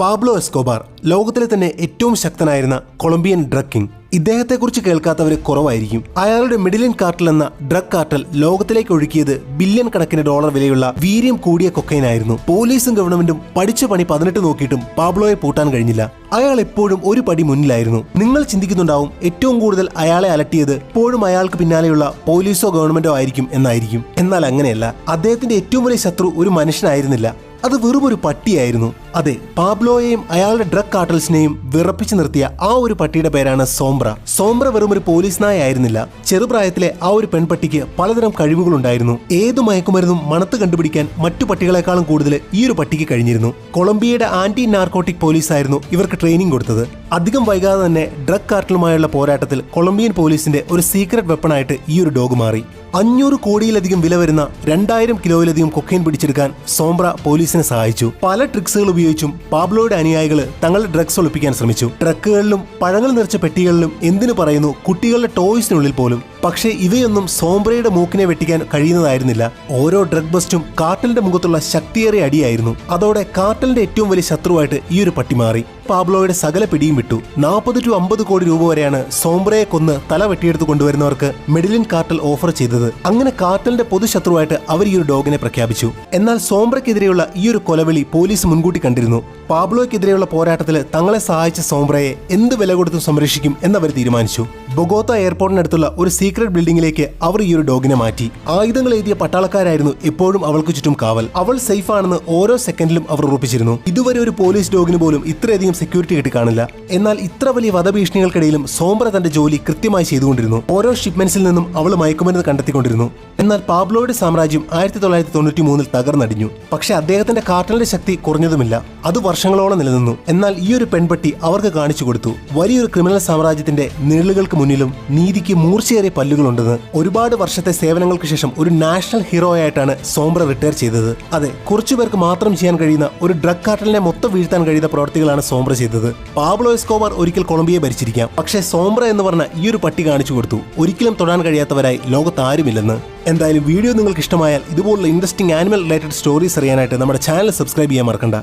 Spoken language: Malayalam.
പാബ്ലോ എസ്കോബാർ ലോകത്തിലെ തന്നെ ഏറ്റവും ശക്തനായിരുന്ന കൊളംബിയൻ ഡ്രഗ് കിങ്. ഇദ്ദേഹത്തെക്കുറിച്ച് കേൾക്കാത്തവർ കുറവായിരിക്കും. അയാളുടെ മിഡിലിൻ കാർട്ടൽ എന്ന ഡ്രഗ് കാർട്ടൽ ലോകത്തിലേക്ക് ഒഴുക്കിയത് ബില്യൺ കണക്കിന് ഡോളർ വിലയുള്ള വീര്യം കൂടിയ കൊക്കൈനായിരുന്നു പോലീസും ഗവൺമെന്റും പഠിച്ച പണി പതിനെട്ട് നോക്കിയിട്ടും പാബ്ലോയെ പൂട്ടാൻ കഴിഞ്ഞില്ല. അയാൾ എപ്പോഴും ഒരു പടി മുന്നിലായിരുന്നു. നിങ്ങൾ ചിന്തിക്കുന്നുണ്ടാവും ഏറ്റവും കൂടുതൽ അയാളെ അലട്ടിയത് എപ്പോഴും അയാൾക്ക് പിന്നാലെയുള്ള പോലീസോ ഗവൺമെന്റോ ആയിരിക്കും എന്നായിരിക്കും. എന്നാൽ അങ്ങനെയല്ല. അദ്ദേഹത്തിന്റെ ഏറ്റവും വലിയ ശത്രു ഒരു മനുഷ്യനായിരുന്നില്ല. അത് വെറും ഒരു പട്ടിയായിരുന്നു. അതെ പാബ്ലോയെയും അയാളുടെ ഡ്രഗ് കാർട്ടൽസിനെയും വിറപ്പിച്ചു നിർത്തിയ ആ ഒരു പട്ടിയുടെ പേരാണ് സോംബ്ര. സോംബ്ര വെറും ഒരു പോലീസ് നായ ആയിരുന്നില്ല. ചെറുപ്രായത്തിലെ ആ ഒരു പെൺപട്ടിക്ക് പലതരം കഴിവുകളുണ്ടായിരുന്നു. ഏതു മയക്കുമരുന്നും മണത്ത് കണ്ടുപിടിക്കാൻ മറ്റു പട്ടികളെക്കാളും കൂടുതൽ ഈ ഒരു പട്ടിക്ക് കഴിഞ്ഞിരുന്നു. കൊളംബിയയുടെ ആന്റി നാർക്കോട്ടിക് പോലീസ് ആയിരുന്നു ഇവർക്ക് ട്രെയിനിങ് കൊടുത്തത്. അധികം വൈകാതെ തന്നെ ഡ്രഗ് കാർട്ടലുമായുള്ള പോരാട്ടത്തിൽ കൊളംബിയൻ പോലീസിന്റെ ഒരു സീക്രട്ട് വെപ്പണായിട്ട് ഈ ഒരു ഡോഗ് മാറി. അഞ്ഞൂറ് കോടിയിലധികം വില വരുന്ന രണ്ടായിരം കിലോയിലധികം കൊക്കൈൻ പിടിച്ചെടുക്കാൻ സോംബ്ര പോലീസിനെ സഹായിച്ചു. പല ട്രിക്സുകൾ ഉപയോഗിച്ചും പാബ്ലോയുടെ അനുയായികൾ തങ്ങൾ ഡ്രഗ്സ് ഒളിപ്പിക്കാൻ ശ്രമിച്ചു. ട്രക്കുകളിലും പഴങ്ങൾ നിറച്ച പെട്ടികളിലും എന്തിനു പറയുന്നു കുട്ടികളുടെ ടോയ്സിനുള്ളിൽ പോലും പക്ഷേ ഇവയൊന്നും സോംബ്രയുടെ മൂക്കിനെ വെട്ടിക്കാൻ കഴിയുന്നതായിരുന്നില്ല. ഓരോ ഡ്രഗ് ബസ്റ്റും കാർട്ടലിന്റെ മുഖത്തുള്ള ശക്തിയേറിയ അടിയായിരുന്നു. അതോടെ കാർട്ടലിന്റെ ഏറ്റവും വലിയ ശത്രുവായിട്ട് ഈ ഒരു പട്ടി മാറി. പാബ്ലോയുടെ സകല പിടിയും വിട്ടു. നാൽപ്പത് ടു അമ്പത് കോടി രൂപ വരെയാണ് സോംബ്രയെ കൊന്ന് തല വെട്ടിയെടുത്ത് കൊണ്ടുവരുന്നവർക്ക് മെഡിലിൻ കാർട്ടൽ ഓഫർ ചെയ്തത്. അങ്ങനെ കാർട്ടലിന്റെ പൊതുശത്രുവായിട്ട് അവർ ഈ ഒരു ഡോഗിനെ പ്രഖ്യാപിച്ചു. എന്നാൽ സോംബ്രയ്ക്കെതിരെയുള്ള ഈ ഒരു കൊലവിളി പോലീസ് മുൻകൂട്ടി കണ്ടിരുന്നു. പാബ്ലോയ്ക്കെതിരെയുള്ള പോരാട്ടത്തിൽ തങ്ങളെ സഹായിച്ച സോംബ്രയെ എന്ത് വില കൊടുത്തും സംരക്ഷിക്കും എന്നവർ തീരുമാനിച്ചു. ബൊഗോത്ത എയർപോർട്ടിനടുത്തുള്ള ഒരു സീക്രട്ട് ബിൽഡിംഗിലേക്ക് അവർ ഈ ഒരു ഡോഗിനെ മാറ്റി. ആയുധങ്ങൾ എഴുതിയ പട്ടാളക്കാരായിരുന്നു എപ്പോഴും അവൾക്ക് ചുറ്റും കാവൽ. അവൾ സേഫ് ആണെന്ന് ഓരോ സെക്കൻഡിലും അവർ ഉറപ്പിച്ചിരുന്നു. ഇതുവരെ ഒരു പോലീസ് ഡോഗിന് പോലും ഇത്രയധികം സെക്യൂരിറ്റി കിട്ടി കാണില്ല എന്നാൽ ഇത്ര വലിയ വധഭീഷണികൾക്കിടയിലും സോംബ്ര തന്റെ ജോലി കൃത്യമായി ചെയ്തുകൊണ്ടിരുന്നു. ഓരോ ഷിപ്മെന്റ്സിൽ നിന്നും അവൾ മയക്കുമരുന്ന് കണ്ടെത്തിക്കൊണ്ടിരുന്നു. എന്നാൽ പാബ്ലോയുടെ സാമ്രാജ്യം ആയിരത്തി തൊള്ളായിരത്തി തൊണ്ണൂറ്റി മൂന്നിൽ തകർന്നടിഞ്ഞു. പക്ഷെ അദ്ദേഹത്തിന്റെ കാർട്ടലിന്റെ ശക്തി കുറഞ്ഞതുമില്ല. അത് വർഷങ്ങളോളം നിലനിന്നു. എന്നാൽ ഈ ഒരു പെൺപട്ടി അവർക്ക് കാണിച്ചു കൊടുത്തു. വലിയൊരു ക്രിമിനൽ സാമ്രാജ്യത്തിന്റെ നിഴലുകൾക്ക് മുന്നിലും നീതിക്ക് മൂർച്ചയേറിയ പല്ലുകളുണ്ടെന്ന് ഒരുപാട് വർഷത്തെ സേവനങ്ങൾക്ക് ശേഷം ഒരു നാഷണൽ ഹീറോ ആയിട്ടാണ് സോംബ്ര റിട്ടയർ ചെയ്തത്. അതെ കുറച്ചുപേർക്ക് മാത്രം ചെയ്യാൻ കഴിയുന്ന ഒരു ഡ്രഗ് കാർട്ടലിനെ മൊത്തം വീഴ്ത്താൻ കഴിയുന്ന പ്രവർത്തികളാണ് സോംബ്ര ചെയ്തത്. പാബ്ലോ എസ്കോബാർ ഒരിക്കൽ കൊളംബിയെ ഭരിച്ചിരിക്കാം. പക്ഷേ സോംബ്ര എന്ന് പറഞ്ഞ ഈ ഒരു പട്ടി കാണിച്ചു കൊടുത്തു. ഒരിക്കലും തൊടാൻ കഴിയാത്തവരായി ലോകത്ത് ആരുമില്ലെന്ന് എന്തായാലും വീഡിയോ നിങ്ങൾക്ക് ഇഷ്ടമായാൽ ഇതുപോലുള്ള ഇൻട്രസ്റ്റിംഗ് ആനിമൽ റിലേറ്റഡ് സ്റ്റോറീസ് അറിയാനായിട്ട് നമ്മുടെ ചാനൽ സബ്സ്ക്രൈബ് ചെയ്യാൻ മറക്കണ്ട.